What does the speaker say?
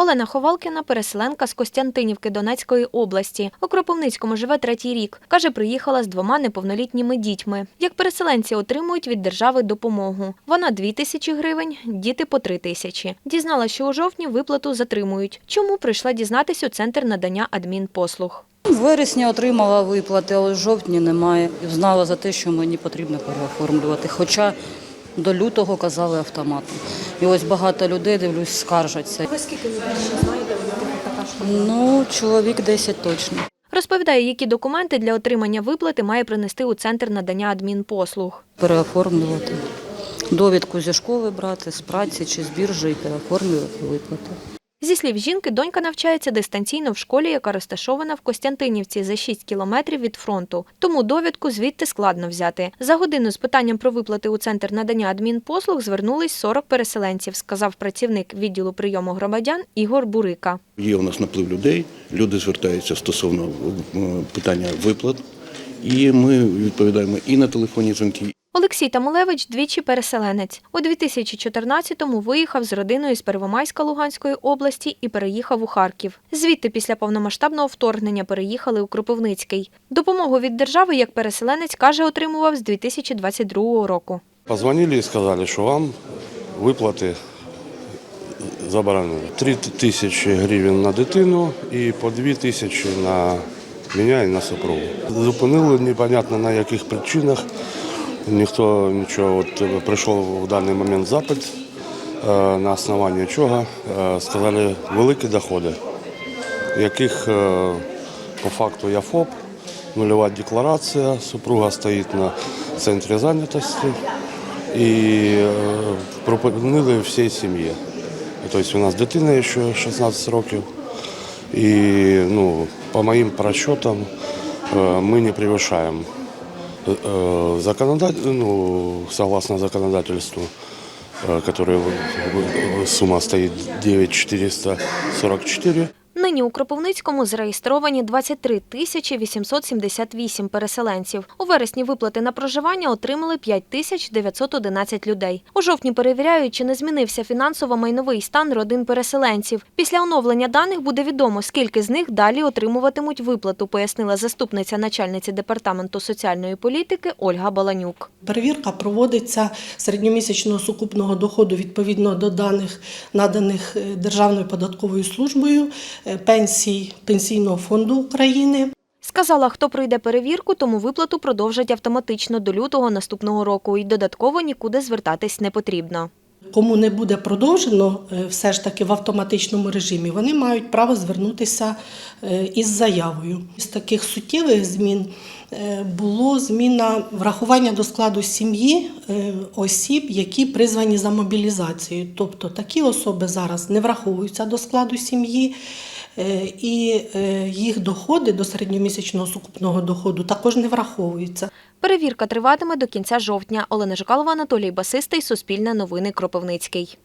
Олена Ховалкіна, переселенка з Костянтинівки Донецької області. У Кропивницькому живе третій рік. Каже, приїхала з двома неповнолітніми дітьми. Як переселенці отримують від держави допомогу. Вона дві тисячі гривень, діти по три тисячі. Дізнала, що у жовтні виплату затримують. Чому прийшла дізнатись у центр надання адмінпослуг? В вересні отримала виплати, але в жовтні немає. Знала за те, що мені потрібно переоформлювати. Хоча до лютого казали автоматом. І ось багато людей, дивлюсь, скаржаться. Ви скільки людей знаєте? Ну, чоловік 10 точно. Розповідає, які документи для отримання виплати має принести у центр надання адмінпослуг. Переоформлювати. Довідку зі школи брати, з праці чи з біржі і переоформлювати виплати. Зі слів жінки, донька навчається дистанційно в школі, яка розташована в Костянтинівці за 6 кілометрів від фронту. Тому довідку звідти складно взяти. За годину з питанням про виплати у центр надання адмінпослуг звернулись 40 переселенців, сказав працівник відділу прийому громадян Ігор Бурика. Є у нас наплив людей, люди звертаються стосовно е, питання виплат, і ми відповідаємо і на телефонні дзвінки, Олексій Тамулевич двічі переселенець. У 2014-му виїхав з родиною з Первомайська Луганської області і переїхав у Харків. Звідти після повномасштабного вторгнення переїхали у Кропивницький. Допомогу від держави як переселенець каже, отримував з 2022 року. Позвонили и сказали, что вам выплаты заборонили. Три тисячі гривень на дитину і по дві тисячі на мене і на супругу. Зупинили непонятно на яких причинах. Ніхто нічого. От прийшов в даний момент запит, е, на основанні чого е, сказали великі доходи, яких е, по факту я ФОП, нульова декларація, супруга стоїть на центрі зайнятості і е, пропонували всій сім'ї. Тобто у нас дитина ще 16 років. І ну, по моїм просчетам е, ми не превышаем законодатель, ну, согласно законодательству, э, которое в- сумма стоит 9444. Нині у Кропивницькому зареєстровані 23 тисячі 878 переселенців. У вересні виплати на проживання отримали 5 тисяч 911 людей. У жовтні перевіряють, чи не змінився фінансово-майновий стан родин переселенців. Після оновлення даних буде відомо, скільки з них далі отримуватимуть виплату, пояснила заступниця начальниці департаменту соціальної політики Ольга Баланюк. Перевірка проводиться середньомісячного сукупного доходу відповідно до даних, наданих е, Державною податковою службою, пенсій Пенсійного фонду України. Сказала, хто пройде перевірку, тому виплату продовжать автоматично до лютого наступного року і додатково нікуди звертатись не потрібно. Кому не буде продовжено е, все ж таки в автоматичному режимі, вони мають право звернутися е, із заявою. З таких суттєвих змін е, було зміна врахування до складу сім'ї е, осіб, які призвані за мобілізацією. Тобто такі особи зараз не враховуються до складу сім'ї. Е, І е, їх доходи до середньомісячного сукупного доходу також не враховуються. Перевірка триватиме до кінця жовтня. Олена Жикалова, Анатолій Басистий, Суспільне новини Кропивницький.